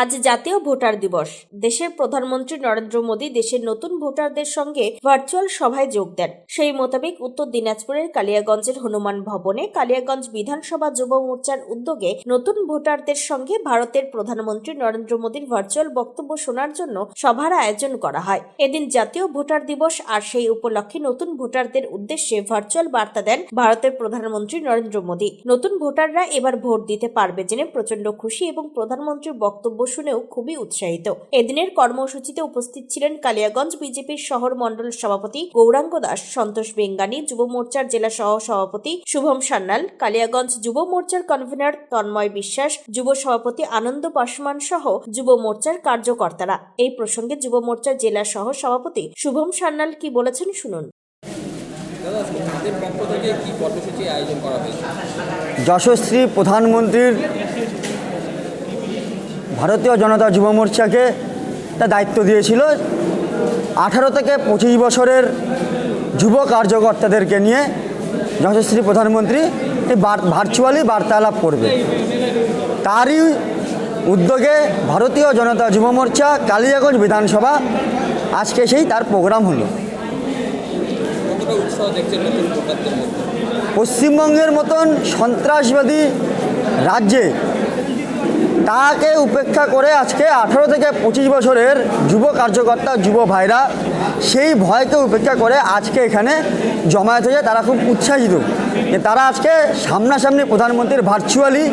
আজ জাতীয় ভোটার দিবস। দেশের প্রধানমন্ত্রী নরেন্দ্র মোদী দেশের নতুন ভোটারদের সঙ্গে ভার্চুয়াল সভায় যোগ দেন। সেই মোতাবেক উত্তর দিনাজপুরের কালিয়াগঞ্জের হনুমান ভবনে কালিয়াগঞ্জ বিধানসভা যুব মোর্চার উদ্যোগে নতুন ভোটারদের সঙ্গে ভারতের প্রধানমন্ত্রী নরেন্দ্র মোদীর ভার্চুয়াল বক্তব্য শোনার জন্য সভার আয়োজন করা হয়। এদিন জাতীয় ভোটার দিবস আর সেই উপলক্ষে নতুন ভোটারদের উদ্দেশ্যে ভার্চুয়াল বার্তা দেন ভারতের প্রধানমন্ত্রী নরেন্দ্র মোদী। নতুন ভোটাররা এবার ভোট দিতে পারবে জেনে প্রচণ্ড খুশি এবং প্রধানমন্ত্রীর বক্তব্য শুনেও খুবই উৎসাহিত। এদিনের কর্মসূচিতে উপস্থিত ছিলেন কালিয়াগঞ্জ বিজেপির শহর মণ্ডল সভাপতি গৌরাঙ্গ দাস সন্তোষ বেঙ্গানি যুব মোর্চার জেলা সহ সভাপতি শুভম সান্যাল কালিয়াগঞ্জ যুব মোর্চার কনভেনার তন্ময় বিশ্বাস যুব সভাপতি আনন্দ পাসমান সহ যুব মোর্চার কার্যকর্তারা। এই প্রসঙ্গে যুব মোর্চার জেলা সহ সভাপতি শুভম সান্যাল কি বলেছেন শুনুন। দাদা তাদের পক্ষ থেকে কি কর্মসূচি আয়োজন করা হয়েছে যশস্বী প্রধানমন্ত্রীর ভারতীয় জনতা যুব মোর্চাকে দায়িত্ব দিয়েছিল। আঠারো থেকে পঁচিশ বছরের যুব কার্যকর্তাদেরকে নিয়ে যশস্বী প্রধানমন্ত্রী ভার্চুয়ালি বার্তালাপ করবে। তারই উদ্যোগে ভারতীয় জনতা যুব মোর্চা কালিয়াগঞ্জ বিধানসভা আজকে সেই তার প্রোগ্রাম হলো। পশ্চিমবঙ্গের মতন সন্ত্রাসবাদী রাজ্যে তাকে উপেক্ষা করে আজকে আঠারো থেকে পঁচিশ বছরের যুব কার্যকর্তা, যুব ভাইরা সেই ভয়কে উপেক্ষা করে আজকে এখানে জমায়েত হয়ে তারা খুব উৎসাহিত। যে তারা আজকে সামনাসামনি প্রধানমন্ত্রীর ভার্চুয়ালি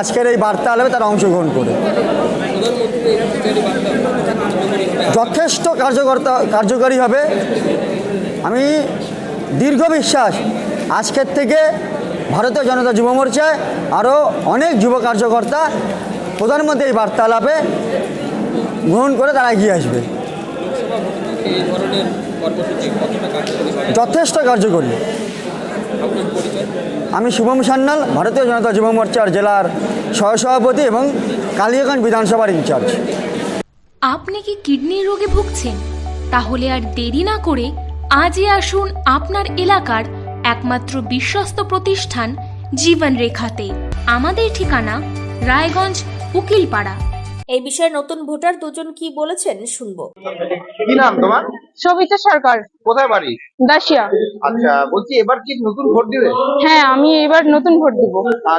আজকের এই বার্তা আলাপে তারা অংশগ্রহণ করে। যথেষ্ট কার্যকর্তা, কার্যকারী হবে। আমি দীর্ঘ বিশ্বাস আজকের থেকে ভারতীয় জনতা যুব মোর্চায় আরও অনেক যুব কার্যকর্তা প্রধানমন্ত্রী এই বার্তালাপে গ্রহণ করে তারা এগিয়ে আসবে। যথেষ্ট কার্যকরী। আমি শুভম সান্যাল, ভারতীয় জনতা যুব মোর্চার জেলার সহসভাপতি এবং কালিয়াগঞ্জ বিধানসভার ইনচার্জ। আপনি কি কিডনির রোগে ভুগছেন? তাহলে আর দেরি না করে আজই আসুন আপনার এলাকার একমাত্র বিশ্বস্ত প্রতিষ্ঠান জীবন রেখাতে আমাদের ঠিকানা রায়গঞ্জ উকিলপাড়া। এই বিষয়ে নতুন ভোটার দুজন কি বলেছেন শুনব। কি নাম তোমার? সবিতা সরকার। কোথায় বাড়ি? দাসিয়া। আচ্ছা বলছি এবার কি নতুন ভোট দিবে? হ্যাঁ আমি এবার নতুন ভোট দিব।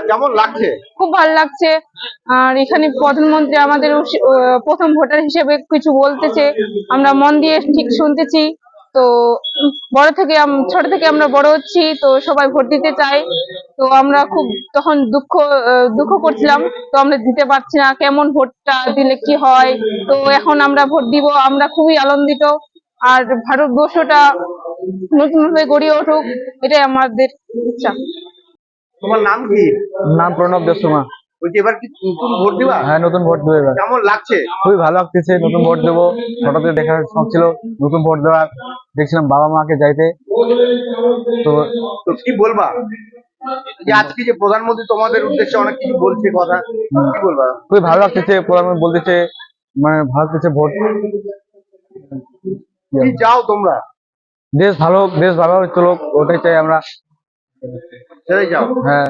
কেমন লাগছে? খুব ভালো লাগছে। আর এখানে প্রধানমন্ত্রী আমাদের প্রথম ভোটার হিসেবে কিছু বলতেছে। আমরা মন দিয়ে ঠিক শুনতেছি। তো বড় থেকে আম- ছোট থেকে আমরা বড় হচ্ছি তো সবাই ভোট দিতে চাই তো আমরা খুব তখন দুঃখ দুঃখ করছিলাম তো আমরা দিতে পারছি না কেমন ভোটটা দিলে কি হয়। তো এখন আমরা ভোট দিব আমরা খুবই আনন্দিত। আর ভারতবর্ষটা নতুনভাবে গড়ে উঠুক এটাই আমাদের ইচ্ছা। তোমার নাম কি? নাম প্রণব দেবসমা বলছি এবার কি নতুন ভোট দিবা? হ্যাঁ নতুন ভোট দেবো এবার। কেমন লাগছে? খুবই ভালো লাগতেছে নতুন ভোট দেবো। ছোট থেকে দেখার শখ ছিল নতুন ভোট দেওয়ার। দেখছিলাম বাবা মাকে যাইতে। তো তো কি বলবা? যে আজকে যে প্রধানমন্ত্রী তোমাদের উদ্দেশ্যে অনেক কিছু বলছে কথা কি বলবা? খুবই ভালো লাগতেছে প্রধানমন্ত্রী বলতেছে মানে ভালো লাগতেছে ভোট। কি চাও তোমরা? দেশ ভালো দেশ ভালোভাবে চলুক ওটাই চাই আমরা। সেটাই চাও? হ্যাঁ।